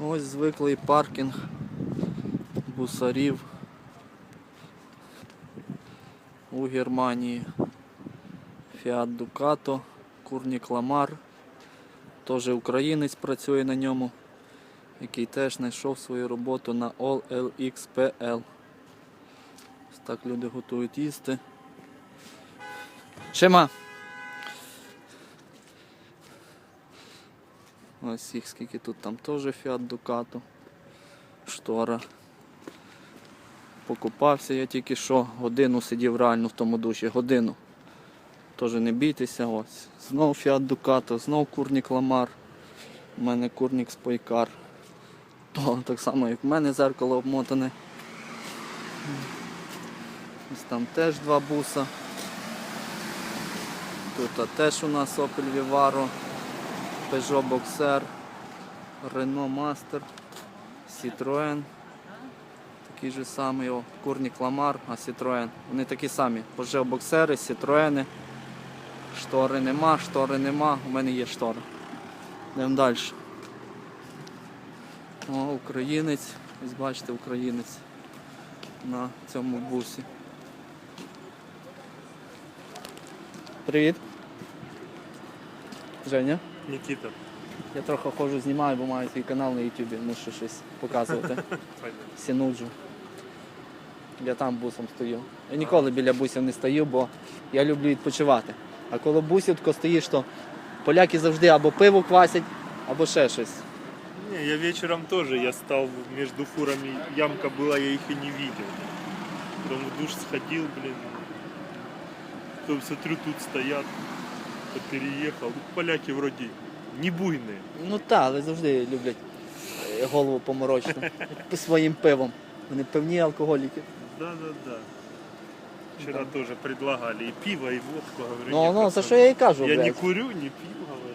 Ось звиклий паркінг бусарів у Германії. Fiat Ducato, Курнік Ламар. Теж українець працює на ньому, який теж знайшов свою роботу на All LXPL. Ось так люди готують їсти. Шима! Ось їх скільки тут там теж Fiat Ducato. Штора. Покупався я тільки що, годину сидів реально в тому душі, годину. Теж не бійтеся, ось. Знов Fiat Ducato, знов курник Ламар. У мене курник Спойкар. То так само, як в мене зеркало обмотане. Ось там теж два буса. Тут теж у нас Opel Vivaro, Peugeot Boxer, Renault Master, Citroën. Такий же самий, о, курник Ламар, а Citroën. Вони такі самі. Peugeot боксери, Citroën. Штори нема, штори нема, у мене є штора. Йдемо далі. О, українець. Ось бачите, українець на цьому бусі. Привіт. Женя. Никита. Я трохи ходжу, знімаю, бо маю свій канал на Ютубі, мушу щось показувати. Сінуджу. Я там бусом стою. Я ніколи біля бусів не стою, бо я люблю відпочивати. А коли бусів тако стоїш, то поляки завжди або пиво квасять, або ще щось. Не, я вечером тоже, я стал между фурами, ямка была, я их и не видел. Потом в душ сходил, блин. Потом смотрю, тут стоят, то переехал. Ну, Поляки вроде не буйные. Ну так, але завжди люблять е, голову поморочити своїм пивом. Вони пивні алкоголіки. Да-да-да. Вчера тоже предлагали и пиво, и водку. Говорю, Ну, ну, за що я і кажу, Я не блядь. курю, не пью, говорю.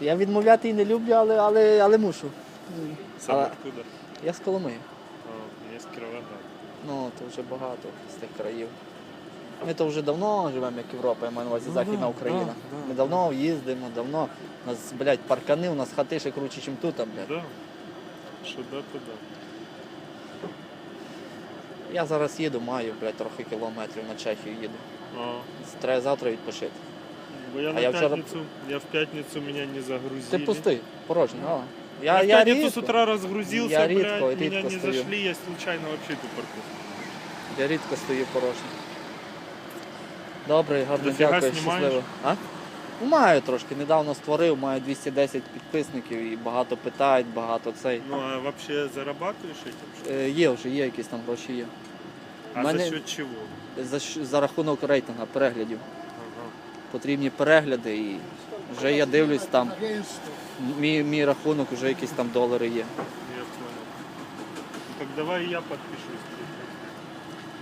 Я відмовляти і не люблю, але, але, але мушу. Сам А- откуда? Я з Коломиї. А, я с Кировограда. Ну, то вже багато з тих країв. Ми то вже давно живемо, як Європа, я маю на увазі Західна Україна. да, да, Ми давно їздимо, давно. У нас, блядь, паркани, у нас хати ще круче, ніж тут, а, блядь. Да. Что да, то да. Я зараз їду, маю, блядь, трохи кілометрів на Чехію їду. А. Треба завтра відпочити. Бо я А на я вчора- пятницу, я в пятницу меня не загрузили. Ти пустий, порожній. а. Я, Я, в я рідко, с утра разгрузился, Я блядь, редко, меня редко не стою. зашли, я случайно вообще ту парковку. я рідко стою порожній. Добре, гарно Дофіга дякую, знімаєш? щасливо. А? Ну, Маю трошки, недавно створив, маю 210 підписників і багато питають, багато цей. Ну а вообще зарабатываешь этим? Е, Є вже, є якісь там гроші є. А мене- за счет чего? За, щ- за рахунок рейтинга, переглядів. Ага. Потрібні перегляди і вже я дивлюсь там. Мій, мій рахунок вже якісь там долари є. Я понял. Так давай я подпишусь.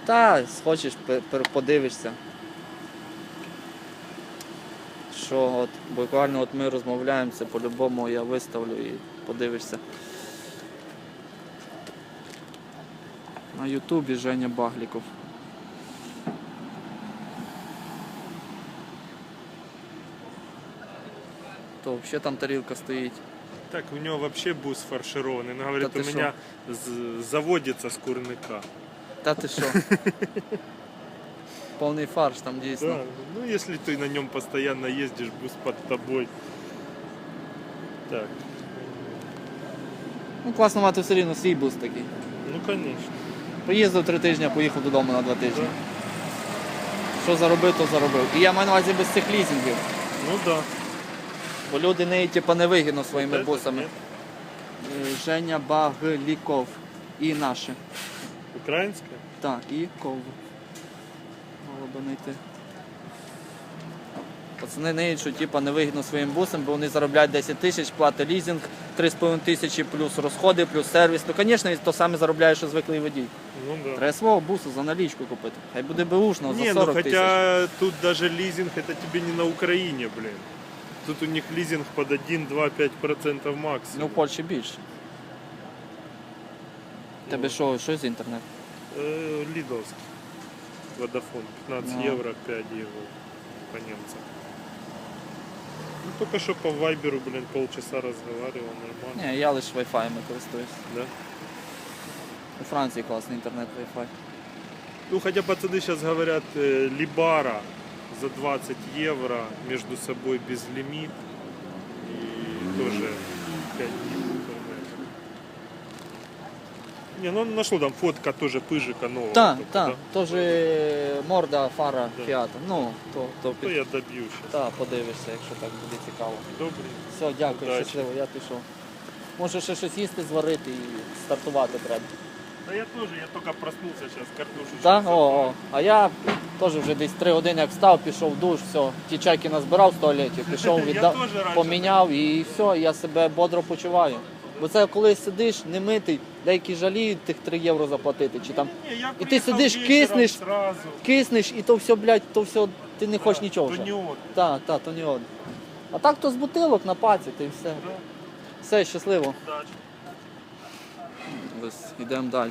Та, схочеш, пе- пер- подивишся. Що от буквально от ми розмовляємося, по-любому я виставлю і подивишся. На Ютубі Женя Багліков. То взагалі там тарілка стоїть. Так, у него вообще бус фаршированный. Он говорит, Да у ты меня з- заводится с курника. Та ти що? Повний фарш там дійсно. Да. Ну, если ты на нем постоянно ездишь, бус под тобой. Так, Ну класно мати все рівно свій бус такий. ну конечно. Поїздив три тижні, поїхав додому на два тижні. Да. Що заробив, то заробив. І я маю на увазі без цих лізингів. Ну да. Бо люди не типу, невигідно своїми Это бусами. нет. Е, Женя Багліков. І наше. Украинская? Так, і ков. Мало знайти. Пацани не що типу, невигідно своїм бусам, бо вони заробляють 10 тисяч, платить лізинг, 3,5 тисячі плюс розходи, плюс сервіс. Ну, звісно, він то саме заробляє, що звиклий водій. Ну да. Треба свого бусу за налічку купити. Хай буде беушно за Не, ну 40 тисяч. хотя тут даже лизинг это тебе не на Украине, блин. Тут у них лизинг под 1-2-5% Ну, максимум. в Польщі більше. Тебе що, що з інтернет? Э, Лидовский. Водофон. 15 Ну. евро, 5 евро по немцам. Ну, только что по вайберу, блин, полчаса разговаривал, нормально. Ні, я лише Wi-Fi користуюсь. Да? У Франції класний інтернет Wi-Fi. Ну, хотя пацаны сейчас говорят, э, Либара за 20 евро между собой безлимит и тоже 5 дней интернета. Не, ну нашел там фотка тоже пыжика нового. Так, только, так, да? теж морда фара Да. Фіата. Ну, то, то То під... я добью сейчас. Та, подивишся, якщо так буде цікаво. Добрый. Все, дякую, Удачі. щасливо, я пішов. Може ще щось їсти, зварити і стартувати треба. Да я тоже, я только проснулся сейчас, картошечку. Так? О, о. А я теж вже десь три години як встав, пішов в душ, все, ті чайки назбирав в туалеті, пішов, віддав, теж раніше поміняв і все, я себе бодро почуваю. Бо це коли сидиш, не митий, деякі жаліють тих 3 євро заплатити. Чи там Ні, я І ти сидиш, киснеш. Киснеш і то все, блядь, то все, ти не хочеш нічого То вже. Так, так, то не от. А так то з бутилок на паці, та й все. Все, щасливо. Удачи. Ось, йдемо далі.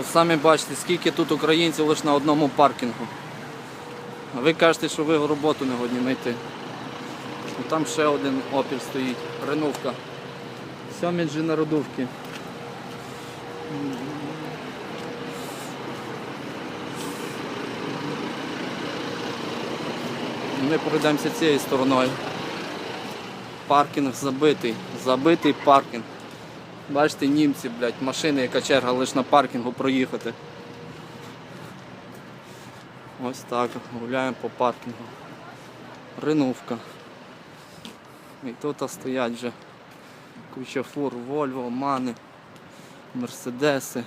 Ось самі бачите, скільки тут українців лише на одному паркінгу. А ви кажете, що ви роботу не годні знайти. Там ще один опіль стоїть, Ренувка. Сьомі народувки. Ми пройдемося цією стороною. Паркінг забитий, забитий паркінг. Бачите, німці, блядь, машини, яка черга лише на паркінгу проїхати. Ось так, гуляємо по паркінгу. Ринувка. І тут стоять вже куча фур, Вольво, Мани, Мерседеси.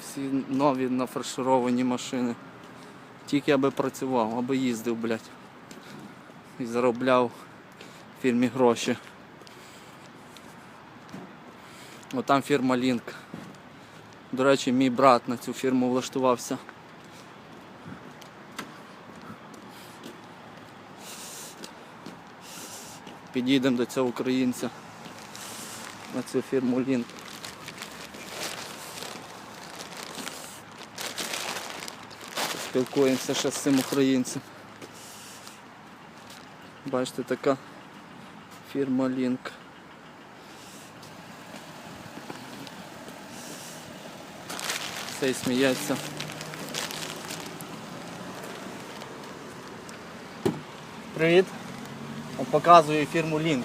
Всі нові нафаршировані машини. Тільки аби працював, аби їздив, блядь. І заробляв в фірмі гроші. Отам фірма Link. До речі, мій брат на цю фірму влаштувався. Підійдемо до цього українця на цю фірму Link. Спілкуємося ще з цим українцем. Бачите, така фірма Link. Цей сміється. Привіт. О, Показую фірму Link.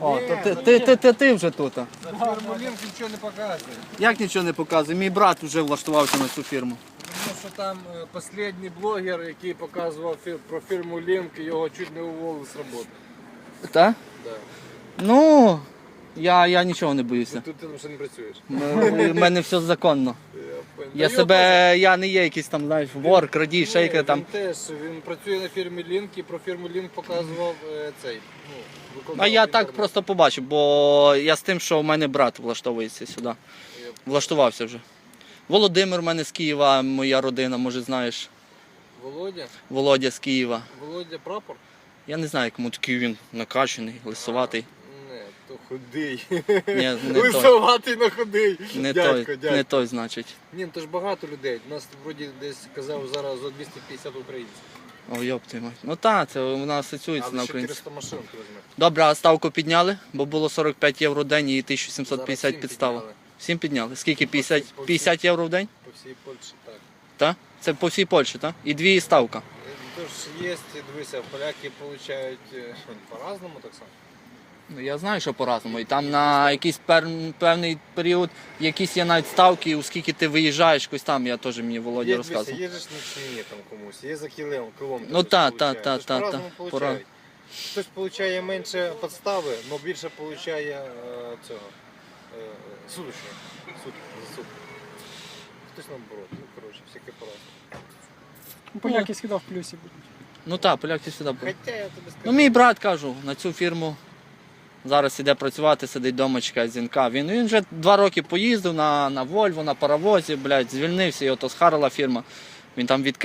О, то ти, ти, ти, ти, ти вже тут. Формулінг нічого не показує. Як нічого не показує? Мій брат вже влаштувався на цю фірму. Тому що там е, останній блогер, який показував фір- про фірму Link, його чуть не уволили з роботи. Так? Да. Ну, я, я нічого не боюся. Тут ти вже не працюєш. У мене все законно. Я себе, я не є якийсь там, знаєш, вор, крадій, його шейкер Він там. теж він працює на фірмі Link і про фірму Link показував е, цей. Ну, виконував А я так просто побачив, бо я з тим, що в мене брат влаштовується сюди. Влаштувався вже. Володимир у мене з Києва, моя родина, може знаєш. Володя, Володя з Києва. Володя прапор? Я не знаю, кому такий він накачаний, лисуватий. То худий. Ні, не той. Лисоватий на худий. Не дядько, той, дядько. не той, значить. Ні, ну то ж багато людей. У нас вроді десь казав зараз за 250 українців. О, йоп ти мать. Ну так, це вона асоціюється на Але українців. 400 машин ти візьме. Добре, а ставку підняли, бо було 45 євро в день і 1750 Зараз всім підстава. підняли. Всім підняли. Скільки? 50, 50 євро в день? По всій Польщі так. Так? Це по всій Польщі, так? І дві ставка. Тож є, дивися, поляки отримують по-разному так само. Ну, я знаю, що по-разному. І там на якийсь пер... певний період якісь є навіть ставки, оскільки ти виїжджаєш, якось там, я теж мені Володя розказував. дивися, на ціні там комусь, є за кілом, кілометр. Ну, та, та, получають. та, Тож та, по-разному та, получають. пора. Хтось отримує менше підстави, але більше отримує е, цього е, суточного. Сутки. Хтось наоборот. Ну, коротше, всяке по-разному. Поляки завжди в плюсі будуть. Ну так, поляки сюди були. Хоча я тобі скажу. Ну, мій брат кажу, на цю фірму зараз іде працювати, сидить вдома, чекає дзвінка. Він, він вже два роки поїздив на, на Вольво, на паровозі, блядь, звільнився, його то схарила фірма. Він там від